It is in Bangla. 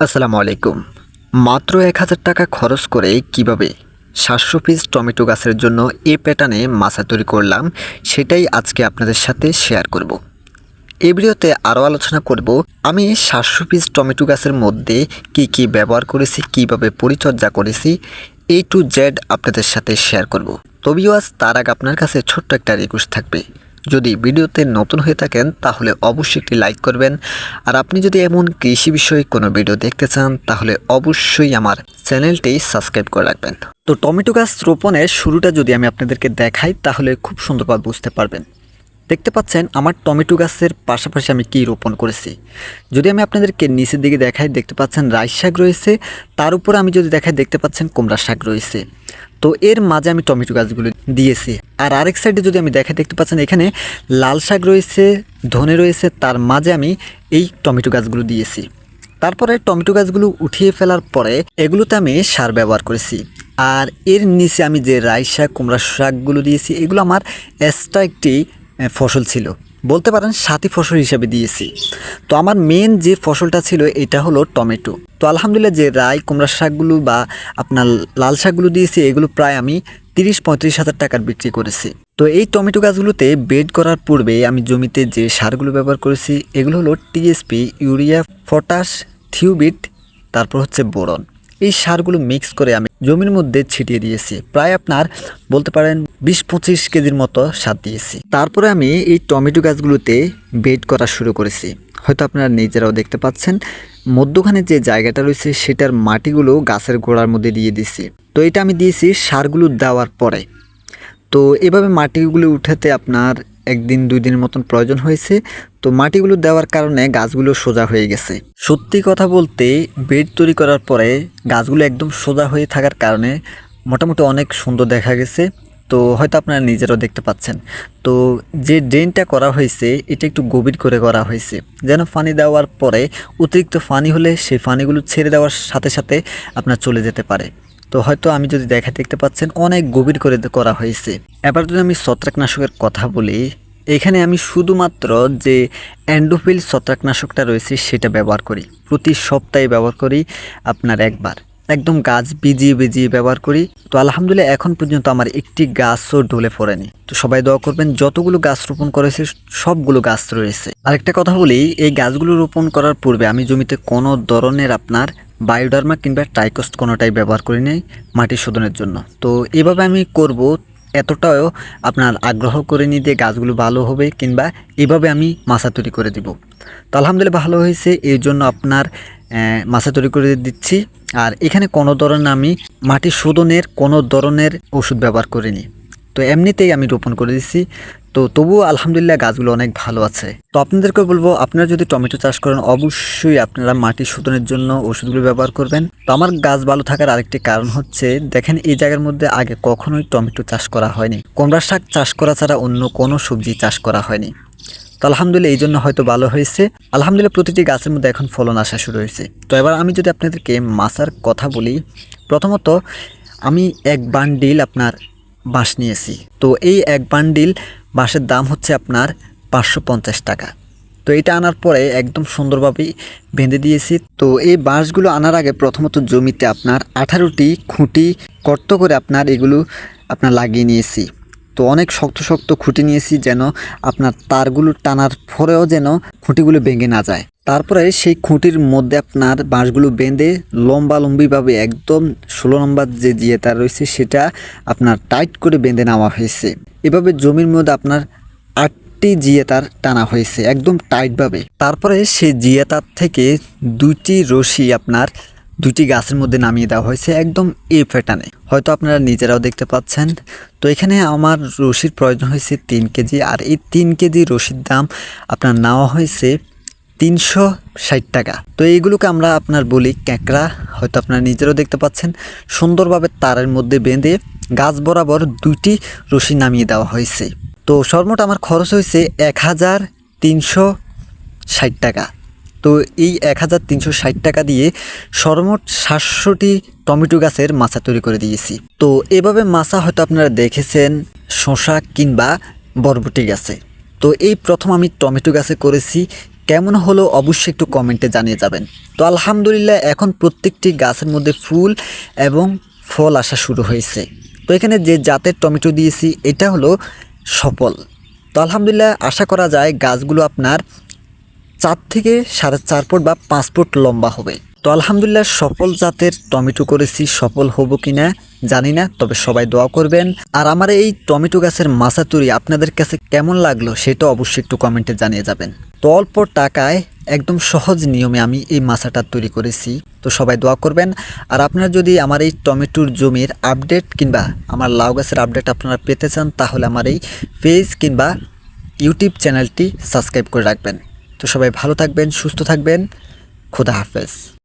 আসসালামু আলাইকুম মাত্র এক হাজার টাকা খরচ করে কীভাবে সাতশো পিস টমেটো গাছের জন্য এ প্যাটার্নে মাছা তৈরি করলাম, সেটাই আজকে আপনাদের সাথে শেয়ার করব। এই ভিডিওতে আরও আলোচনা করব, আমি সাতশো পিস টমেটো গাছের মধ্যে কি কি ব্যবহার করেছি, কীভাবে পরিচর্যা করেছি এ টু জেড আপনাদের সাথে শেয়ার করব। তবেও আজ তার আগে আপনার কাছে ছোট্ট একটা রিকোয়েস্ট থাকবে যদি ভিডিওতে নতুন হয়ে থাকেন, তাহলে অবশ্যই একটি লাইক করবেন। আর আপনি যদি এমন কৃষি বিষয়ে কোনো ভিডিও দেখতে চান, তাহলে অবশ্যই আমার চ্যানেলটি সাবস্ক্রাইব করে রাখবেন। তো টমেটো গাছ রোপণের শুরুটা যদি আমি আপনাদেরকে দেখাই, তাহলে খুব সুন্দরভাবে বুঝতে পারবেন। দেখতে পাচ্ছেন আমার টমেটো গাছের পাশাপাশি আমি কি রোপণ করেছি। যদি আমি আপনাদেরকে নিচের দিকে দেখাই, দেখতে পাচ্ছেন রাইস শাক রয়েছে। তার উপর আমি যদি দেখাই, দেখতে পাচ্ছেন কুমড়া শাক রয়েছে। তো এর মাঝে আমি টমেটো গাছগুলো দিয়েছি। আর আরেক সাইডে যদি আমি দেখাই, দেখতে পাচ্ছেন এখানে লাল শাক রয়েছে, ধনে রয়েছে। তার মাঝে আমি এই টমেটো গাছগুলো দিয়েছি। তারপরে টমেটো গাছগুলো উঠিয়ে ফেলার পরে এগুলোতে আমি সার ব্যবহার করেছি। আর এর নিচে আমি যে রাইস শাক, কুমড়া শাকগুলো দিয়েছি, এগুলো আমার এক্সট্রা একটি ফসল ছিল। বলতে পারেন সাথী ফসল হিসেবে দিয়েছি। তো আমার মেন যে ফসলটা ছিল, এটা হলো টমেটো। তো আলহামদুলিল্লাহ যে রায় কুমড়া শাকগুলো বা আপনার লাল শাকগুলো দিয়েছি, এগুলো প্রায় আমি তিরিশ পঁয়ত্রিশ হাজার টাকার বিক্রি করেছি। তো এই টমেটো গাছগুলোতে বেড করার পূর্বে আমি জমিতে যে সারগুলো ব্যবহার করেছি, এগুলো হলো টিএসপি ইউরিয়া পটাশ থিউবিট তারপর হচ্ছে বোরন। এই সারগুলো মিক্স করে আমি জমির মধ্যে ছিটিয়ে দিয়েছি। প্রায় আপনার বলতে পারেন বিশ পঁচিশ কেজির মতো সার দিয়েছি। তারপরে আমি এই টমেটো গাছগুলোতে বেড করা শুরু করেছি। হয়তো আপনারা নিজেরাও দেখতে পাচ্ছেন, মধ্যখানে যে জায়গাটা রয়েছে সেটার মাটিগুলো গাছের গোড়ার মধ্যে দিয়ে দিয়েছি। তো এটা আমি দিয়েছি সারগুলো দেওয়ার পরে। তো এভাবে মাটিগুলো উঠাতে আপনার একদিন, দুই দিনের মতন প্রয়োজন হয়েছে। তো মাটিগুলো দেওয়ার কারণে গাছগুলো সোজা হয়ে গেছে। সত্যি কথা বলতে, বেড তৈরি করার পরে গাছগুলো একদম সোজা হয়ে থাকার কারণে মোটামুটি অনেক সুন্দর দেখা গেছে। তো হয়তো আপনারা নিজেরাও দেখতে পাচ্ছেন। তো যে ড্রেনটা করা হয়েছে, এটা একটু গভীর করে করা হয়েছে। যেন পানি দেওয়ার পরে অতিরিক্ত পানি হলে সেই পানিগুলো ছেড়ে দেওয়ার সাথে সাথে আপনার চলে যেতে পারে। তো হয়তো আমি যদি দেখা দেখতে পাচ্ছেন, অনেক গভীর করে করা হয়েছে। এবার যদি আমি ছত্রাকনাশকের কথা বলি, এখানে আমি শুধুমাত্র যে অ্যান্ডোফিল ছত্রাকনাশকটা রয়েছে, সেটা ব্যবহার করি। প্রতি সপ্তাহে ব্যবহার করি আপনার একবার। একদম গাছ বিজিয়ে বিজিয়ে ব্যবহার করি। তো আলহামদুলিল্লাহ এখন পর্যন্ত আমার একটি গাছও ঢলে পড়েনি। তো সবাই দোয়া করবেন, যতগুলো গাছ রোপণ করেছে, সবগুলো গাছ রয়েছে। আরেকটা কথা বলি, এই গাছগুলো রোপণ করার পূর্বে আমি জমিতে কোনো ধরনের আপনার বায়োডার্মা কিংবা ট্রাইকোস্ট কোনোটাই ব্যবহার করি নাই মাটি শোধনের জন্য। তো এভাবে আমি করব এতটাও আপনার আগ্রহ করে নিয়ে দিয়ে গাছগুলো ভালো হবে কিংবা এভাবে আমি মাছা তৈরি করে দিব। তো আলহামদুলিল্লাহ ভালো হয়েছে এই জন্য আপনার মাছা তৈরি করে দিচ্ছি। আর এখানে কোনো ধরনের আমি মাটি শোধনের কোনো ধরনের ওষুধ ব্যবহার করিনি। তো এমনিতেই আমি রোপণ করে দিচ্ছি। তো তবুও আলহামদুলিল্লাহ গাছগুলো অনেক ভালো আছে। তো আপনাদেরকে বলব, আপনারা যদি টমেটো চাষ করেন, অবশ্যই আপনারা মাটি শোধনের জন্য ওষুধগুলো ব্যবহার করবেন। তো আমার গাছ ভালো থাকার আরেকটি কারণ হচ্ছে, দেখেন এই জায়গার মধ্যে আগে কখনোই টমেটো চাষ করা হয়নি। কুমড়া শাক চাষ করা ছাড়া অন্য কোনো সবজি চাষ করা হয়নি। তো আলহামদুলিল্লাহ এই জন্য হয়তো ভালো হয়েছে। আলহামদুলিল্লাহ প্রতিটি গাছের মধ্যে এখন ফলন আসা শুরু হয়েছে। তো এবার আমি যদি আপনাদেরকে মাছার কথা বলি, প্রথমত আমি এক বান্ডিল আপনার বাঁশ নিয়েছি। তো এই এক বান্ডিল বাঁশের দাম হচ্ছে আপনার পাঁচশো পঞ্চাশ টাকা। তো এটা আনার পরে একদম সুন্দরভাবে বেঁধে দিয়েছি। তো এই বাঁশগুলো আনার আগে প্রথমত জমিতে আপনার আঠারোটি খুঁটি কর্ত করে আপনার এগুলো আপনার লাগিয়ে নিয়েছি। তো অনেক শক্ত শক্ত খুঁটি নিয়েছি যেন আপনার তারগুলো টানার পরেও যেন খুঁটিগুলো ভেঙে না যায়। তারপরে সেই খুঁটির মধ্যে আপনার বাঁশগুলো বেঁধে লম্বা লম্বিভাবে একদম ষোলো নম্বর যে জিয়ে তার রয়েছে সেটা আপনার টাইট করে বেঁধে নেওয়া হয়েছে। এভাবে জমির মধ্যে আপনার আটটি জিয়ে তার টানা হয়েছে, একদম টাইটভাবে। তারপরে সেই জিয়েতার থেকে দুইটি রশি আপনার দুটি গাছের মধ্যে নামিয়ে দেওয়া হয়েছে, একদম এ প্যাটার্নে। হয়তো আপনারা নিজেরাও দেখতে পাচ্ছেন। তো এখানে আমার রশির প্রয়োজন হয়েছে তিন কেজি, আর এই তিন কেজি রশির দাম আপনার নেওয়া হয়েছে তিনশো ষাট টাকা। তো এইগুলোকে আমরা আপনার বলি ক্যাঁকড়া, হয়তো আপনারা নিজেরাও দেখতে পাচ্ছেন। সুন্দরভাবে তারের মধ্যে বেঁধে গাছ বরাবর দুইটি রশি নামিয়ে দেওয়া হয়েছে। তো সর্বমোট আমার খরচ হয়েছে এক হাজার তিনশো ষাট টাকা। তো এই এক হাজার তিনশো ষাট টাকা দিয়ে সর্বমোট সাতশোটি টমেটো গাছের মাছা তৈরি করে দিয়েছি। তো এভাবে মাছা হয়তো আপনারা দেখেছেন শশা কিংবা বরবটি গাছে। তো এই প্রথম আমি টমেটো গাছে করেছি কেমন হলো অবশ্যই একটু কমেন্টে জানিয়ে যাবেন। তো আলহামদুলিল্লাহ এখন প্রত্যেকটি গাছের মধ্যে ফুল এবং ফল আসা শুরু হয়েছে। তো এখানে যে জাতের টমেটো দিয়েছি, এটা হলো সফল। তো আলহামদুলিল্লাহ আশা করা যায় গাছগুলো আপনার চার থেকে সাড়ে চার ফুট বা পাঁচ ফুট লম্বা হবে। তো আলহামদুলিল্লাহ সফল জাতের টমেটো করেছি, সফল হব কি না জানি না, তবে সবাই দোয়া করবেন। আর আমার এই টমেটো গাছের মাছা তৈরি আপনাদের কাছে কেমন লাগল সেটা অবশ্যই একটু কমেন্টে জানিয়ে যাবেন। তো অল্প টাকায় একদম সহজ নিয়মে আমি এই মাছাটা তৈরি করেছি। তো সবাই দোয়া করবেন। আর আপনারা যদি আমার এই টমেটোর জমির আপডেট কিংবা আমার লাউ গাছের আপডেট আপনারা পেতে চান, তাহলে আমার এই পেজ কিংবা ইউটিউব চ্যানেলটি সাবস্ক্রাইব করে রাখবেন। তো সবাই ভালো থাকবেন, সুস্থ থাকবেন। খুদা হাফেজ।